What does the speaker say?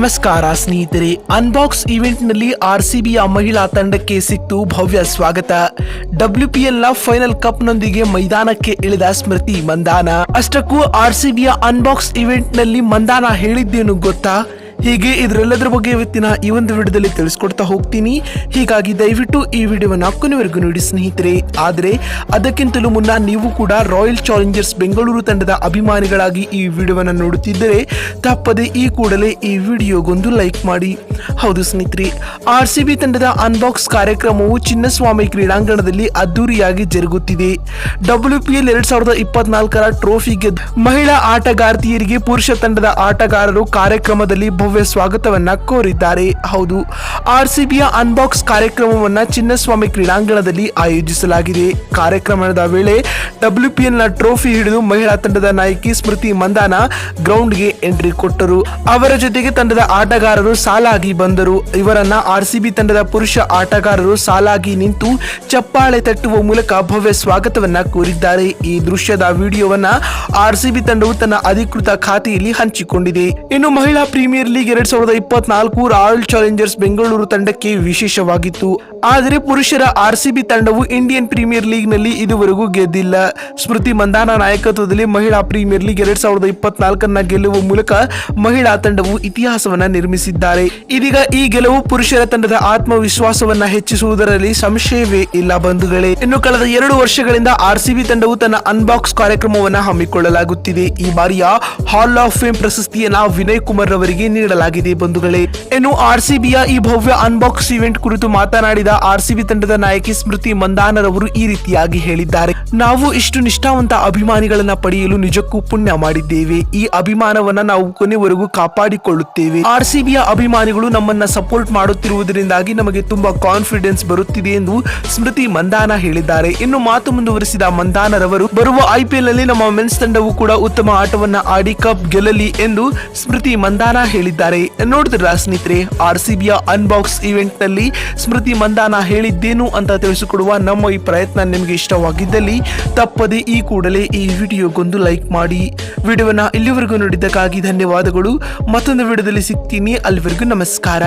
ನಮಸ್ಕಾರ ಸ್ನೇಹಿತರೆ ಅನ್ಬಾಕ್ಸ್ ಇವೆಂಟ್ನಲ್ಲಿ ಆರ್ ಸಿ ಬಿಯ ಮಹಿಳಾ ತಂಡಕ್ಕೆ ಸಿಕ್ತು ಭವ್ಯ ಸ್ವಾಗತ. ಡಬ್ಲ್ಯೂ ಪಿ ಎಲ್ನ ಫೈನಲ್ ಕಪ್ ನೊಂದಿಗೆ ಮೈದಾನಕ್ಕೆ ಇಳಿದ ಸ್ಮೃತಿ ಮಂದಾನ. ಅಷ್ಟಕ್ಕೂ ಆರ್ ಸಿ ಬಿಯ ಅನ್ಬಾಕ್ಸ್ ಇವೆಂಟ್ನಲ್ಲಿ ಮಂದಾನ ಹೇಳಿದ್ದೇನು ಗೊತ್ತಾ? ಹೀಗೆ ಇದರೆಲ್ಲದರ ಬಗ್ಗೆ ಇವತ್ತಿನ ಈ ಒಂದು ವಿಡಿಯೋದಲ್ಲಿ ತಿಳಿಸ್ಕೊಡ್ತಾ ಹೋಗ್ತೀನಿ. ಹೀಗಾಗಿ ದಯವಿಟ್ಟು ಈ ವಿಡಿಯೋವನ್ನು ಕೊನೆವರೆಗೂ ನೋಡಿ ಸ್ನೇಹಿತರೆ. ಆದರೆ, ಅದಕ್ಕಿಂತಲೂ ಮುನ್ನ ನೀವು ಕೂಡ ರಾಯಲ್ ಚಾಲೆಂಜರ್ಸ್ ಬೆಂಗಳೂರು ತಂಡದ ಅಭಿಮಾನಿಗಳಾಗಿ ಈ ವಿಡಿಯೋವನ್ನು ನೋಡುತ್ತಿದ್ದರೆ, ತಪ್ಪದೆ ಈ ಕೂಡಲೇ ಈ ವಿಡಿಯೋಗೊಂದು ಲೈಕ್ ಮಾಡಿ. ಹೌದು ಸ್ನೇಹಿತರೆ ಆರ್ ತಂಡದ ಅನ್ಬಾಕ್ಸ್ ಕಾರ್ಯಕ್ರಮವು ಚಿನ್ನಸ್ವಾಮಿ ಕ್ರೀಡಾಂಗಣದಲ್ಲಿ ಅದ್ದೂರಿಯಾಗಿ ಜರುಗುತ್ತಿದೆ. ಡಬ್ಲ್ಯೂ ಪಿ ಎಲ್ ಎರಡ್ ಸಾವಿರದ ಇಪ್ಪತ್ನಾಲ್ಕರ ಟ್ರೋಫಿ ಗೆದ್ದ ಮಹಿಳಾ ಆಟಗಾರ್ತಿಯರಿಗೆ ಪುರುಷ ತಂಡದ ಆಟಗಾರರು ಕಾರ್ಯಕ್ರಮದಲ್ಲಿ ಭವ್ಯ ಸ್ವಾಗತವನ್ನ ಕೋರಿದ್ದಾರೆ. ಹೌದು ಆರ್ ಸಿಬಿಯ ಅನ್ಬಾಕ್ಸ್ ಕಾರ್ಯಕ್ರಮವನ್ನ ಚಿನ್ನಸ್ವಾಮಿ ಕ್ರೀಡಾಂಗಣದಲ್ಲಿ ಆಯೋಜಿಸಲಾಗಿದೆ. ಕಾರ್ಯಕ್ರಮದ ವೇಳೆ ಡಬ್ಲ್ಯೂ ಪಿ ಎಲ್ನ ಟ್ರೋಫಿ ಹಿಡಿದು ಮಹಿಳಾ ತಂಡದ ನಾಯಕಿ ಸ್ಮೃತಿ ಮಂದಾನ ಗ್ರೌಂಡ್ಗೆ ಎಂಟ್ರಿ ಕೊಟ್ಟರು. ಅವರ ಜೊತೆಗೆ ತಂಡದ ಆಟಗಾರರು ಸಾಲಾಗಿ ಬಂದರು. ಇವರನ್ನ ಆರ್ ಸಿಬಿ ತಂಡದ ಪುರುಷ ಆಟಗಾರರು ಸಾಲಾಗಿ ನಿಂತು ಚಪ್ಪಾಳೆ ತಟ್ಟುವ ಮೂಲಕ ಭವ್ಯ ಸ್ವಾಗತವನ್ನ ಕೋರಿದ್ದಾರೆ. ಈ ದೃಶ್ಯದ ವಿಡಿಯೋವನ್ನ ಆರ್ ಸಿ ಬಿ ತಂಡವು ತನ್ನ ಅಧಿಕೃತ ಖಾತೆಯಲ್ಲಿ ಹಂಚಿಕೊಂಡಿದೆ. ಇನ್ನು ಮಹಿಳಾ ಪ್ರೀಮಿಯರ್ ಎರಡ್ ಸಾವಿರದ ಇಪ್ಪತ್ನಾಲ್ಕು ರಾಯಲ್ ಚಾಲೆಂಜರ್ಸ್ ಬೆಂಗಳೂರು ತಂಡಕ್ಕೆ ವಿಶೇಷವಾಗಿತ್ತು. ಆದರೆ ಪುರುಷರ ಆರ್ ತಂಡವು ಇಂಡಿಯನ್ ಪ್ರೀಮಿಯರ್ ಲೀಗ್ನಲ್ಲಿ ಇದುವರೆಗೂ ಗೆದ್ದಿಲ್ಲ. ಸ್ಮೃತಿ ಮಂದಾನ ನಾಯಕತ್ವದಲ್ಲಿ ಮಹಿಳಾ ಪ್ರೀಮಿಯರ್ ಲೀಗ್ ಎರಡ್ ಸಾವಿರದ ಇಪ್ಪತ್ನಾಲ್ಕನ್ನ ಗೆಲ್ಲುವ ಮೂಲಕ ಮಹಿಳಾ ತಂಡವು ಇತಿಹಾಸವನ್ನ ನಿರ್ಮಿಸಿದ್ದಾರೆ. ಇದೀಗ ಈ ಗೆಲುವು ಪುರುಷರ ತಂಡದ ಆತ್ಮವಿಶ್ವಾಸವನ್ನ ಹೆಚ್ಚಿಸುವುದರಲ್ಲಿ ಸಂಶಯವೇ ಇಲ್ಲ ಬಂಧುಗಳೇ. ಇನ್ನು ಕಳೆದ ಎರಡು ವರ್ಷಗಳಿಂದ ಆರ್ ತಂಡವು ತನ್ನ ಅನ್ಬಾಕ್ಸ್ ಕಾರ್ಯಕ್ರಮವನ್ನ ಹಮ್ಮಿಕೊಳ್ಳಲಾಗುತ್ತಿದೆ. ಈ ಬಾರಿಯ ಹಾಲ್ ಆಫ್ ಫೇಮ್ ಪ್ರಶಸ್ತಿಯನ್ನ ವಿನಯ್ ಕುಮಾರ್ ಅವರಿಗೆ ನೀಡಲಾಗಿದೆ. ಬಂಧುಗಳೇ. ಇನ್ನು ಆರ್ ಸಿ ಬಿಯ ಈ ಭವ್ಯ ಅನ್ಬಾಕ್ಸ್ ಇವೆಂಟ್ ಕುರಿತು ಮಾತನಾಡಿದ ಆರ್ ಸಿಬಿ ತಂಡದ ನಾಯಕಿ ಸ್ಮೃತಿ ಮಂದಾನರವರು ಈ ರೀತಿಯಾಗಿ ಹೇಳಿದ್ದಾರೆ. ನಾವು ಇಷ್ಟು ನಿಷ್ಠಾವಂತ ಅಭಿಮಾನಿಗಳನ್ನ ಪಡೆಯಲು ನಿಜಕ್ಕೂ ಪುಣ್ಯ ಮಾಡಿದ್ದೇವೆ. ಈ ಅಭಿಮಾನವನ್ನ ನಾವು ಕೊನೆವರೆಗೂ ಕಾಪಾಡಿಕೊಳ್ಳುತ್ತೇವೆ. ಆರ್ ಸಿ ಬಿಯ ಅಭಿಮಾನಿಗಳು ನಮ್ಮನ್ನ ಸಪೋರ್ಟ್ ಮಾಡುತ್ತಿರುವುದರಿಂದಾಗಿ ನಮಗೆ ತುಂಬಾ ಕಾನ್ಫಿಡೆನ್ಸ್ ಬರುತ್ತಿದೆ ಎಂದು ಸ್ಮೃತಿ ಮಂದಾನ ಹೇಳಿದ್ದಾರೆ. ಇನ್ನು ಮಾತು ಮುಂದುವರಿಸಿದ ಮಂದಾನರವರು, ಬರುವ ಐಪಿಎಲ್ನಲ್ಲಿ ನಮ್ಮ ಮೆನ್ಸ್ ತಂಡವು ಕೂಡ ಉತ್ತಮ ಆಟವನ್ನ ಆಡಿ ಕಪ್ ಗೆಲ್ಲಲಿ ಎಂದು ಸ್ಮೃತಿ ಮಂದಾನ ಹೇಳಿದ್ದಾರೆ. ನೋಡಿದ್ರ ಸ್ನೇಹಿತರೆ ಆರ್ ಸಿ ಬಿಯ ಅನ್ಬಾಕ್ಸ್ ಇವೆಂಟ್ನಲ್ಲಿ ಸ್ಮೃತಿ ಮಂದಾನ ಹೇಳಿದ್ದೇನು ಅಂತ ತಿಳಿಸಿಕೊಡುವ ನಮ್ಮ ಈ ಪ್ರಯತ್ನ ನಿಮಗೆ ಇಷ್ಟವಾಗಿದ್ದಲ್ಲಿ ತಪ್ಪದೆ ಈ ಕೂಡಲೇ ಈ ವಿಡಿಯೋಗೊಂದು ಲೈಕ್ ಮಾಡಿ. ವಿಡಿಯೋನ ಇಲ್ಲಿವರೆಗೂ ನೋಡಿದ್ದಕ್ಕಾಗಿ ಧನ್ಯವಾದಗಳು. ಮತ್ತೊಂದು ವಿಡಿಯೋದಲ್ಲಿ ಸಿಗ್ತೀನಿ. ಅಲ್ಲಿವರೆಗೂ ನಮಸ್ಕಾರ.